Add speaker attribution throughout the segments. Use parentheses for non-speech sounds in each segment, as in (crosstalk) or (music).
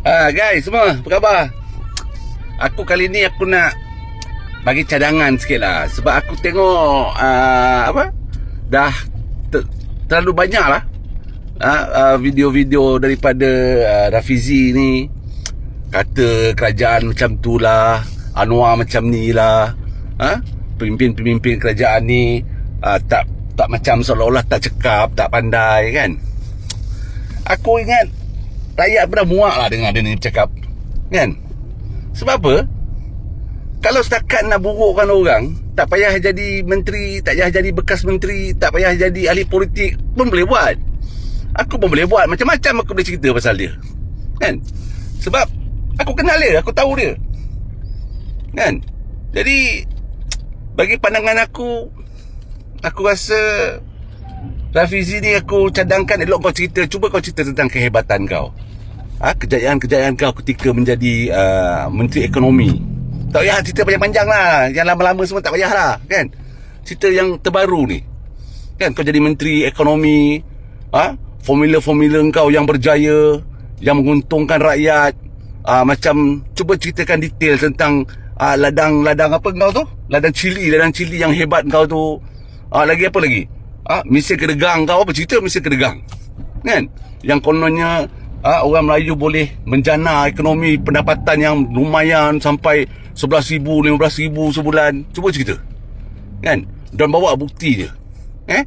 Speaker 1: Ah guys semua apa khabar? Aku kali ni aku nak bagi cadangan sikit lah. Sebab aku tengok uh, apa? Dah ter, terlalu banyak lah uh, uh, video-video daripada uh, Rafizi ni. Kata kerajaan macam tu lah Anwar macam ni lah pemimpin-pemimpin kerajaan ni uh, tak tak macam seolah-olah tak cekap tak pandai kan? Aku ingat rakyat pernah muak lah dengar dia ni cakap kan? Sebab apa? Kalau setakat nak burukkan orang tak payah jadi menteri tak payah jadi bekas menteri tak payah jadi ahli politik pun boleh buat. Aku pun boleh buat. Macam-macam aku boleh cerita pasal dia. Kan? Sebab aku kenal dia aku tahu dia. Kan? Jadi bagi pandangan aku aku rasa Rafizi ni aku cadangkan elok kau cerita cuba kau cerita tentang kehebatan kau ha, kejayaan-kejayaan kau ketika menjadi uh, menteri ekonomi. Tak payah cerita panjang-panjang lah. Yang lama-lama semua tak payah lah Kan? Cerita yang terbaru ni. Kan kau jadi menteri ekonomi ha? Formula-formula kau yang berjaya Yang menguntungkan rakyat. Ha, Macam Cuba ceritakan detail tentang ha, Ladang-ladang apa kau tu? Ladang cili Ladang cili yang hebat kau tu. Ha, Lagi apa lagi? Ha, Mesin kedegang kau Apa cerita mesin kedegang? Kan? Yang kononnya ha, Orang Melayu boleh Menjana ekonomi Pendapatan yang lumayan Sampai RM11,000, RM15,000 sebulan. Cuba cerita. Kan? Dan bawa bukti je. Eh?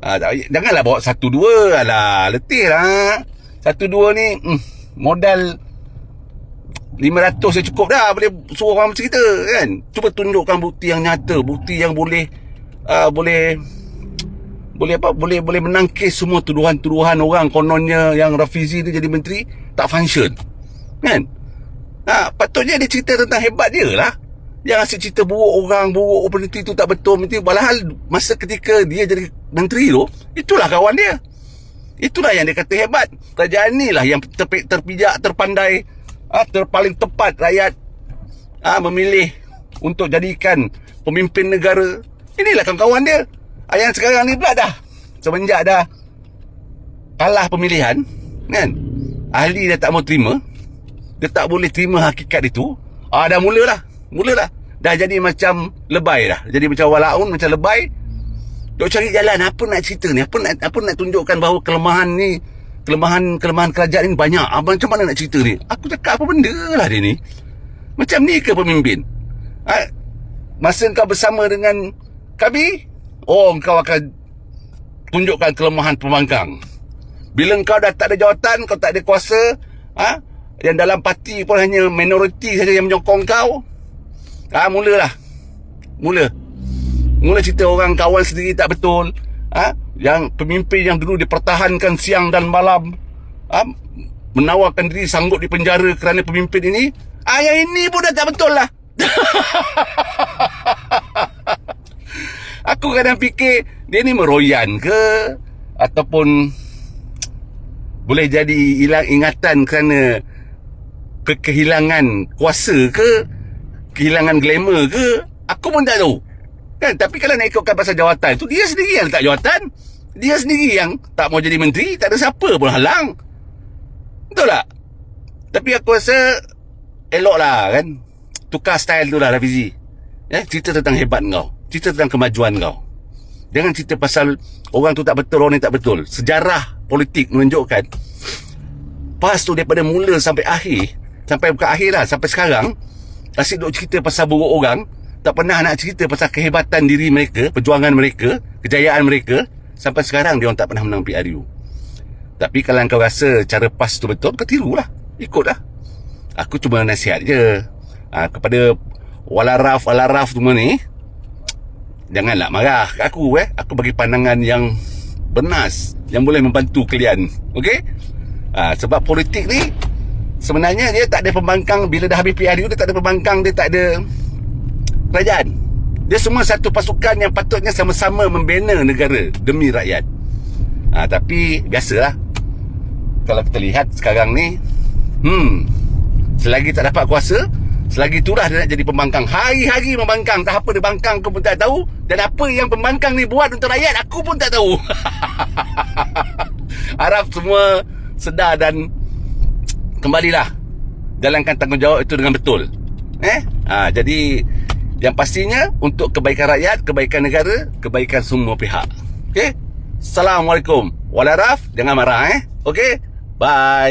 Speaker 1: Ha, janganlah bawa satu dua. Alah, letih lah. Satu dua ni, hmm, modal 500 saya cukup dah. Boleh suruh orang cerita kan? Cuba tunjukkan bukti yang nyata. Bukti yang boleh, uh, boleh, boleh apa? Boleh boleh menangkis semua tuduhan-tuduhan orang kononnya yang Rafizi ni jadi menteri tak function. Kan? Ha, patutnya dia cerita tentang hebat dia lah. Yang asyik cerita buruk orang, buruk menteri tu tak betul. Menteri. Walhal masa ketika dia jadi menteri tu, itulah kawan dia. Itulah yang dia kata hebat. Kerajaan ni lah yang ter, terpijak, terpandai, ha, terpaling tepat rakyat ha, memilih untuk jadikan pemimpin negara. Inilah kawan-kawan dia. Ha, yang sekarang ni pula dah. Semenjak dah kalah pemilihan, kan? Ahli dah tak mau terima. Dia tak boleh terima hakikat itu. Ah dah mulalah. Mulalah. Dah jadi macam lebay dah. Jadi macam walaun macam lebay. Dok cari jalan. Apa nak cerita ni? Apa nak apa nak tunjukkan bahawa kelemahan ni kelemahan kelemahan kerajaan ni banyak? Ah, macam mana nak cerita ni? Aku cakap apa benda lah dia ni. Macam ni ke pemimpin? Ah, masa kau bersama dengan kami oh kau akan tunjukkan kelemahan pembangkang bila kau dah tak ada jawatan kau tak ada kuasa ah yang dalam parti pun hanya minoriti saja yang menyokong kau. Ha, mulalah. Mula. Mula cerita orang kawan sendiri tak betul ha? yang pemimpin yang dulu dipertahankan siang dan malam ha? menawarkan diri sanggup di penjara kerana pemimpin ini. Ah yang ini pun dah tak betul lah (laughs) aku kadang fikir dia ni meroyan ke? Ataupun boleh jadi hilang ingatan kerana ke kehilangan kuasa ke? Kehilangan glamour ke? Aku pun tak tahu. Kan? Tapi kalau nak ikutkan pasal jawatan tu dia sendiri yang letak jawatan. Dia sendiri yang tak mau jadi menteri tak ada siapa pun halang. Betul tak? Tapi aku rasa elok lah kan? Tukar style tu lah Rafizi. Eh, cerita tentang hebat kau cerita tentang kemajuan kau. Jangan cerita pasal orang tu tak betul orang ni tak betul. Sejarah politik menunjukkan pas tu daripada mula sampai akhir sampai bukan akhir lah sampai sekarang asyik duk cerita pasal buruk orang tak pernah nak cerita pasal kehebatan diri mereka perjuangan mereka kejayaan mereka sampai sekarang dia orang tak pernah menang PRU tapi kalau kau rasa cara pas tu betul kau tirulah ikutlah aku cuma nasihat je ha, kepada walaraf walaraf semua ni janganlah marah aku eh. Aku bagi pandangan yang bernas yang boleh membantu kalian okey? Ha, sebab politik ni Sebenarnya dia tak ada pembangkang. Bila dah habis PRU Dia tak ada pembangkang Dia tak ada Kerajaan. Dia semua satu pasukan Yang patutnya sama-sama Membina negara Demi rakyat. Ha, Tapi Biasalah. Kalau kita lihat sekarang ni Hmm Selagi tak dapat kuasa Selagi itulah dia nak jadi pembangkang Hari-hari membangkang Tak apa dia bangkang Aku pun tak tahu Dan apa yang pembangkang ni buat untuk rakyat Aku pun tak tahu (laughs) Harap semua Sedar dan kembalilah jalankan tanggungjawab itu dengan betul. Eh? Ha, jadi yang pastinya untuk kebaikan rakyat, kebaikan negara, kebaikan semua pihak. Okey? Assalamualaikum. Walaraf, jangan marah eh. Okey? Bye.